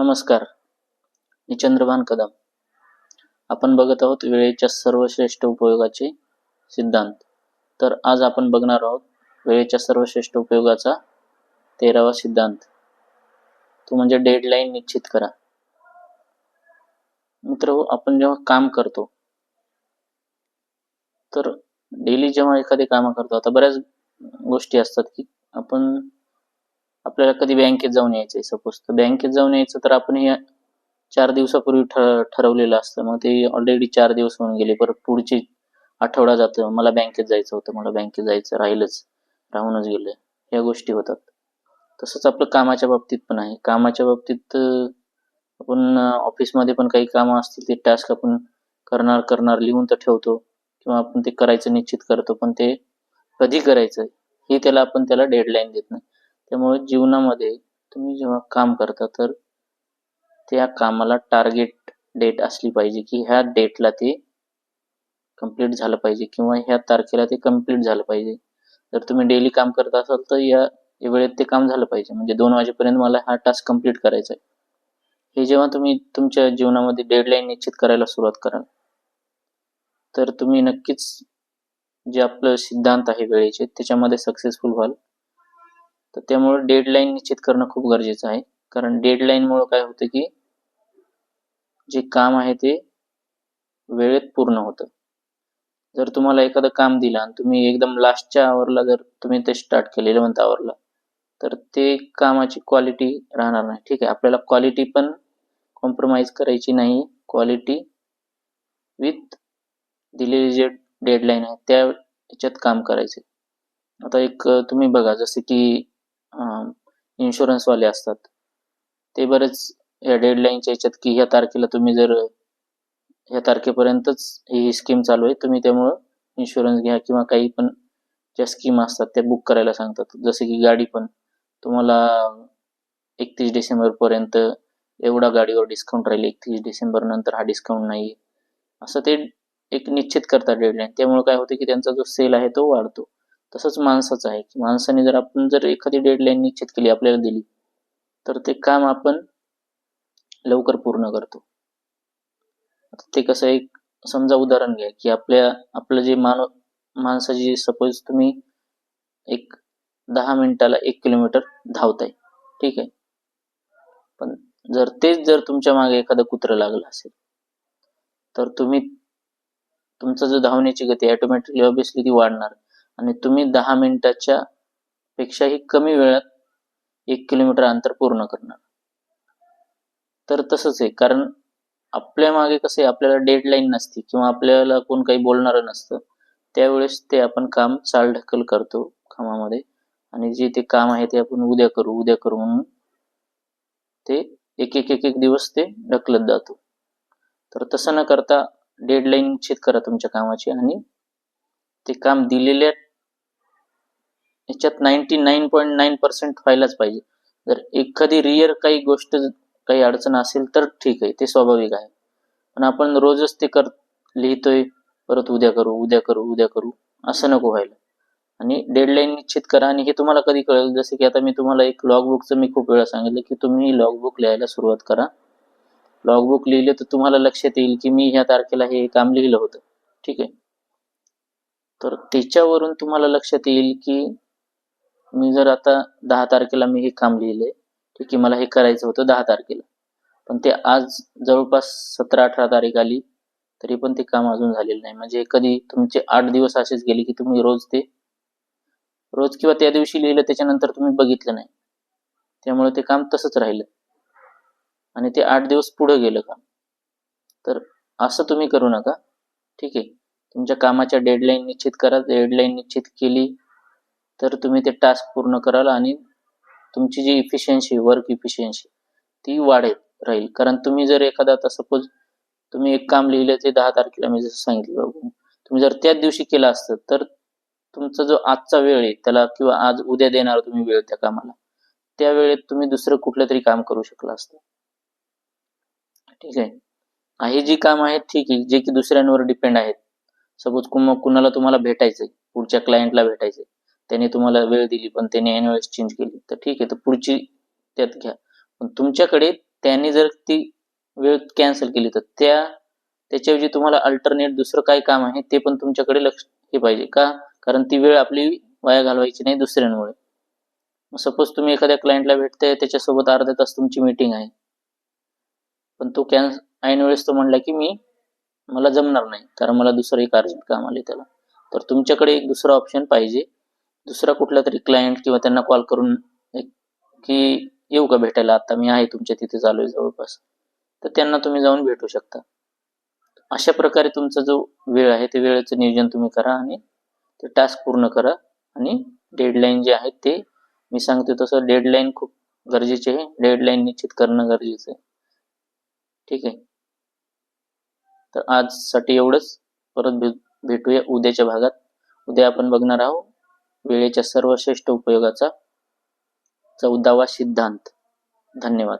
नमस्कार. मी चंद्रभान कदम. आपण बघत आहोत वेळेच्या सर्वश्रेष्ठ उपयोगाचे सिद्धांत. तर आज आपण बघणार आहोत वेळेच्या सर्वश्रेष्ठ उपयोगाचा तेरावा सिद्धांत. तो म्हणजे डेडलाईन निश्चित करा. मित्र आपण जेव्हा काम करतो तर डेली जेव्हा एखादे काम करतो आता बऱ्याच गोष्टी असतात की आपण आपल्याला कधी बँकेत जाऊन यायचंय सपोज तर बँकेत जाऊन यायचं तर आपण हे चार दिवसापूर्वी ठरवलेलं असतं. मग ते ऑलरेडी चार दिवस होऊन गेले. परत पुढचे आठवडा जातं मला बँकेत जायचं होतं. मला बँकेत जायचं राहिलंच राहूनच गेलं. या गोष्टी होतात. तसंच आपलं कामाच्या बाबतीत पण आहे. कामाच्या बाबतीत आपण ऑफिसमध्ये पण काही कामं असतील ते टास्क आपण करणार करणार लिहून तर ठेवतो. किंवा आपण ते करायचं निश्चित करतो. पण ते कधी करायचं? हे त्याला आपण त्याला डेडलाईन देत नाही. त्यामुळे जीवनामध्ये तुम्ही जेव्हा काम करता तर त्या कामाला टार्गेट डेट असली पाहिजे की ह्या डेटला ते कंप्लीट झालं पाहिजे किंवा ह्या तारखेला ते कंप्लीट झालं पाहिजे. जर तुम्ही डेली काम करत असाल तर या वेळेत ते काम झालं पाहिजे. म्हणजे दोन वाजेपर्यंत मला हा टास्क कंप्लीट करायचा आहे. हे जेव्हा तुम्ही तुमच्या जीवनामध्ये डेडलाईन निश्चित करायला सुरुवात कराल तर तुम्ही नक्कीच जे आपलं सिद्धांत आहे वेळेचे त्याच्यामध्ये सक्सेसफुल व्हाल. तर त्यामुळे डेडलाईन निश्चित करणं खूप गरजेचं आहे. कारण डेडलाईन मुळे काय होतं की जे काम आहे ते वेळेत पूर्ण होतं. जर तुम्हाला एखादं काम दिलं आणि तुम्ही एकदम लास्टच्या आवरला जर तुम्ही ते स्टार्ट केले इलेवन्थ आवरला तर ते कामाची क्वालिटी राहणार नाही. ठीक आहे आपल्याला क्वालिटी पण कॉम्प्रोमाइज करायची नाही. क्वालिटी विथ दिलेली जे डेडलाईन आहे त्या याच्यात काम करायचे आता एक तुम्ही बघा जसे की इन्शुरन्सवाले असतात. ते बरेच या डेडलाईनच्या याच्यात की ह्या तारखेला तुम्ही जर ह्या तारखेपर्यंतच ही स्कीम चालू आहे तुम्ही त्यामुळं इन्शुरन्स घ्या किंवा काही पण ज्या स्कीम असतात त्या बुक करायला सांगतात. जसे की गाडी पण तुम्हाला एकतीस डिसेंबरपर्यंत एवढा गाडीवर डिस्काउंट राहील एकतीस डिसेंबर नंतर हा डिस्काउंट नाही. असं ते एक निश्चित करतात डेडलाईन त्यामुळे काय होतं की त्यांचा जो सेल आहे तो वाढतो. तसंच माणसाचं आहे की माणसाने जर आपण जर एखादी डेडलाईन निश्चित केली आपल्याला दिली तर ते काम आपण लवकर पूर्ण करतो. ते कसं एक समजा उदाहरण घ्या की आपल्या आपलं जे मानव माणसाची सपोज तुम्ही एक दहा मिनिटाला एक किलोमीटर धावताय ठीक आहे? पण जर तेच जर तुमच्या मागे एखादं कुत्रं लागलं असेल तर तुम्ही तुमचं जो धावण्याची गती ऑटोमॅटिकली ऑब्विसली ती वाढणार. आणि तुम्ही दहा मिनिटाच्या पेक्षाही कमी वेळात एक किलोमीटर अंतर पूर्ण करणार. तर तसंच आहे कारण आपल्या मागे कसं आहे आपल्याला डेडलाईन नसते किंवा आपल्याला कोण काही बोलणारं नसतं त्यावेळेस ते आपण काम चालढकल करतो कामामध्ये. आणि जे ते काम आहे ते आपण उद्या करू उद्या करू म्हणून ते एक एक एक एक दिवस ते ढकलत जातो. तर तसं न करता डेडलाईन निश्चित करा तुमच्या कामाची आणि ते काम दिलेल्या ह्याच्यात ninety nine point nine percent व्हायलाच पाहिजे. जर एखादी रिअर काही गोष्ट काही अडचण असेल तर ठीक आहे ते स्वाभाविक आहे. पण आपण रोजच ते कर लिहितोय परत उद्या करू उद्या करू उद्या करू असं नको व्हायला. आणि डेडलाईन निश्चित करा आणि हे तुम्हाला कधी कळेल? जसं की आता मी तुम्हाला एक लॉगबुकचं मी खूप वेळा सांगितलं की तुम्ही लॉगबुक लिहायला सुरुवात करा. लॉगबुक लिहिले तर तुम्हाला लक्षात येईल की मी ह्या तारखेला हे काम लिहिलं होतं. ठीक आहे? तर त्याच्यावरून तुम्हाला लक्षात येईल की मी जर आता दहा तारखेला मी हे काम लिहिले ठीक आहे मला हे करायचं होतं दहा तारखेला. पण ते आज जवळपास सतरा अठरा तारीख आली तरी पण ते काम अजून झालेलं नाही. म्हणजे कधी तुमचे आठ दिवस असेच गेले की तुम्ही रोज ते रोज किंवा त्या दिवशी लिहिलं त्याच्यानंतर तुम्ही बघितलं नाही. त्यामुळे ते काम तसंच राहिलं. आणि ते आठ दिवस पुढे गेलं काम. तर असं तुम्ही करू नका. ठीक आहे. तुमच्या कामाच्या डेडलाईन निश्चित करा. डेडलाईन निश्चित केली तर तुम्ही ते टास्क पूर्ण कराल आणि तुमची जी इफिशियन्सी वर्क इफिशियन्सी ती वाढेल राहील. कारण तुम्ही जर एखादा आता सपोज तुम्ही एक काम लिहिलं ते दहा तारखेला मी जसं सांगितलं तुम्ही जर त्याच दिवशी केलं असतं तर तुमचा जो आजचा वेळ आहे त्याला किंवा आज उद्या देणार तुम्ही वेळ त्या कामाला त्या वेळेत तुम्ही दुसरं कुठलं तरी काम करू शकला असतं. ठीक आहे? काही जी काम आहेत ठीक आहे जे की दुसऱ्यांवर डिपेंड आहेत. सपोज कुम कुणाला तुम्हाला भेटायचंय पुढच्या क्लायंटला भेटायचंय. त्याने तुम्हाला वेळ दिली पण त्याने वेळेस चेंज केली. तर ठीक आहे तर पुढची त्यात घ्या. पण तुमच्याकडे त्याने जर ती वेळ कॅन्सल केली तर त्या त्याच्याऐवजी तुम्हाला अल्टरनेट दुसरं काय काम आहे ते पण तुमच्याकडे लक्ष हे पाहिजे. का? कारण ती वेळ आपली वाया घालवायची नाही दुसऱ्यांमुळे. सपोज तुम्ही एखाद्या क्लायंटला भेटताय त्याच्यासोबत अर्धा तास तुमची मीटिंग आहे. पण तो कॅन्स ऐन वेळेस तो म्हणला की मी मला जमणार नाही कारण मला दुसरं एक अर्जंट काम आले त्याला. तर तुमच्याकडे एक दुसरा ऑप्शन पाहिजे. दुसरा कुठला तरी क्लायंट किंवा त्यांना कॉल करून की येऊ का भेटायला? आता मी आहे तुमच्या तिथे चालू आहे जवळपास. तर त्यांना तुम्ही जाऊन भेटू शकता. अशा प्रकारे तुमचा जो वेळ आहे ते वेळेचं नियोजन तुम्ही करा आणि ते टास्क पूर्ण करा आणि डेडलाईन जे आहे ते मी सांगतो तसं डेडलाईन खूप गरजेचे आहे. डेडलाईन निश्चित करणं गरजेचं आहे. ठीक आहे? तर आजसाठी एवढंच. परत भेटूया उद्याच्या भागात. उद्या आपण बघणार आहोत. वेळेच्या सर्वश्रेष्ठ उपयोगाचा चौदावा सिद्धांत. धन्यवाद.